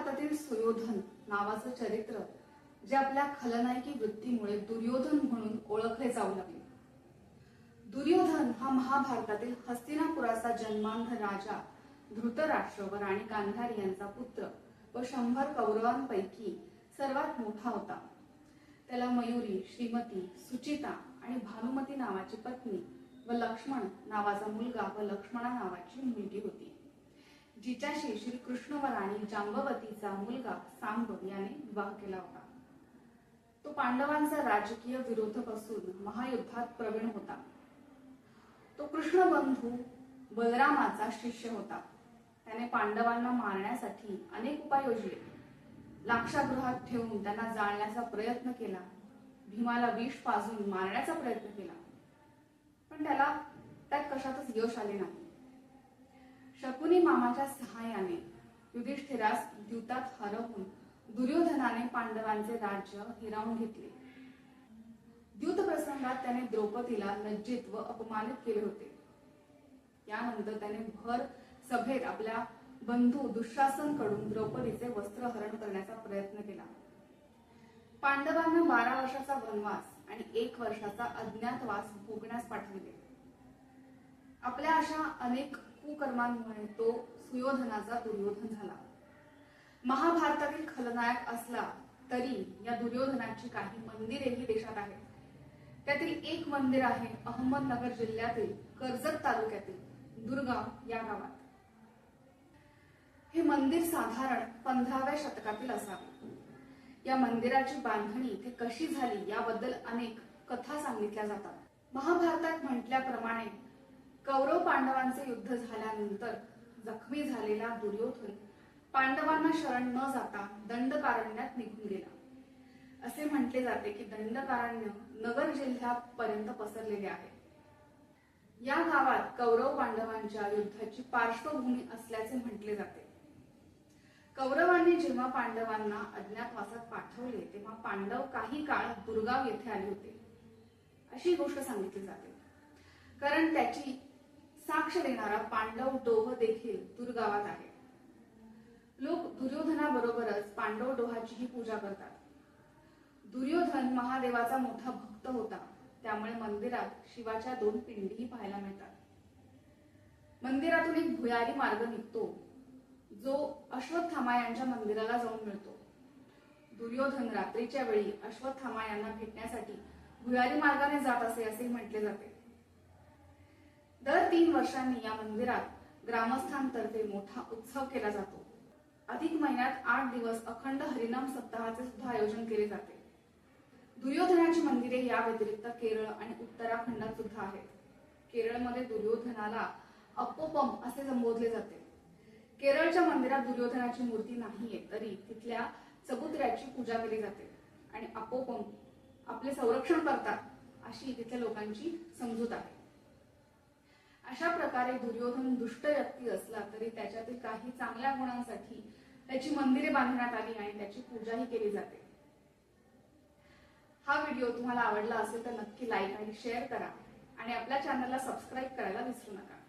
महाभारतातील सुयोधन नावाचं चरित्र जे आपल्या खलनायकी वृत्तीमुळे दुर्योधन म्हणून ओळखले जाऊ लागले. दुर्योधन हा महाभारतातील हस्तिनापुराचा जन्मांध राजा धृतराष्ट्र व राणी गांधारी यांचा पुत्र व शंभर कौरवांपैकी सर्वात मोठा होता. त्याला मयुरी श्रीमती सुचिता आणि भानुमती नावाची पत्नी व लक्ष्मण नावाचा मुलगा व लक्ष्मणा नावाची मुलगी होती. जिच्याशी श्रीकृष्ण व जांबवतीचा मुलगा सांब याने विवाह केला होता. तो पांडवांचा राजकीय विरोधक असून महायुद्धात प्रवीण होता. तो कृष्ण बंधू बलरामाचा शिष्य होता. त्याने पांडवांना मारण्यासाठी अनेक उपाय योजले. लाक्षागृहात ठेवून त्यांना जाळण्याचा प्रयत्न केला. भीमाला विष पाजून मारण्याचा प्रयत्न केला. पण त्याला त्यात कशातच यश आले नाही. शकुनी मामाच्या सहाय्याने युधिष्ठिरास द्यूतात हरवून दुर्योधनाने पांडवांचे राज्य हिरावून घेतले. द्यूत प्रसंगात त्याने द्रौपदीला लज्जित व अपमानित केले होते. यानंतर त्याने भर सभेत आपल्या बंधू दुःशासनकडून द्रौपदीचे वस्त्रहरण करण्याचा प्रयत्न केला. पांडवांना बारा वर्षाचा वनवास आणि एक वर्षाचा अज्ञातवास भोगण्यास पाठविले. आपल्या अशा अनेक कुकर्मांमुळे तो सुयोधनाचा दुर्योधन झाला. महाभारतातील खलनायक असला तरी या दुर्योधनाची काही मंदिरेही देशात आहेत. त्यातील एक मंदिर आहे अहमदनगर जिल्ह्यातील कर्जत तालुक्यातील दुर्गाव या गावात. हे मंदिर साधारण पंधराव्या शतकातील असावे. या मंदिराची बांधणी इथे कशी झाली याबद्दल अनेक कथा सांगितल्या जातात. महाभारतात म्हटल्याप्रमाणे कौरव पांडवांचे युद्ध झाल्यानंतर जखमी झालेला दुर्योधन पांडवांना शरण न जाता दंडकारण्यात निघून गेला. असे म्हटले जाते की दंडकारण्य नगर जिल्ह्यापर्यंत पसरलेले आहे. या गावात कौरव पांडवांच्या युद्धाची पार्श्वभूमी असल्याचे म्हटले जाते. कौरवांनी जेव्हा पांडवांना अज्ञातवासात पाठवले तेव्हा पांडव काही काळ दुर्गाव येथे आले होते. अशी गोष्ट सांगितली जाते. कारण त्याची साक्ष देणारा पांडव डोह देखील दुर्गावात आहे. लोक दुर्योधनाबरोबरच पांडव डोहाचीही पूजा करतात. दुर्योधन महादेवाचा मोठा भक्त होता. त्यामुळे मंदिरात शिवाच्या दोन पिंडीही पाहायला मिळतात. मंदिरातून एक भुयारी मार्ग निघतो. जो अश्वत्थामा यांच्या मंदिराला जाऊन मिळतो. दुर्योधन रात्रीच्या वेळी अश्वत्थामा यांना भेटण्यासाठी भुयारी मार्गाने जात असे असे म्हटले जाते. दर तीन वर्षांनी या मंदिरात ग्रामस्थांतर्फे मोठा उत्सव केला जातो. अधिक महिन्यात आठ दिवस अखंड हरिनाम सप्ताहाचे सुद्धा आयोजन केले जाते. दुर्योधनाची मंदिरे या व्यतिरिक्त केरळ आणि उत्तराखंडात सुद्धा आहेत. केरळमध्ये दुर्योधनाला अपोपम असे संबोधले जाते. केरळच्या मंदिरात दुर्योधनाची मूर्ती नाहीये तरी तिथल्या चबुतऱ्याची पूजा केली जाते आणि अपोपम आपले संरक्षण करतात अशी तिथल्या लोकांची समजूत आहे. अशा प्रकारे दुर्योधन दुष्ट व्यक्ती असला तरी त्याच्यातील काही चांगल्या गुणांसाठी त्याची मंदिरे बांधण्यात आली आणि त्याची पूजाही केली जाते. हा व्हिडिओ तुम्हाला आवडला असेल तर नक्की लाईक आणि शेअर करा आणि आपल्या चॅनलला सबस्क्राईब करायला विसरू नका.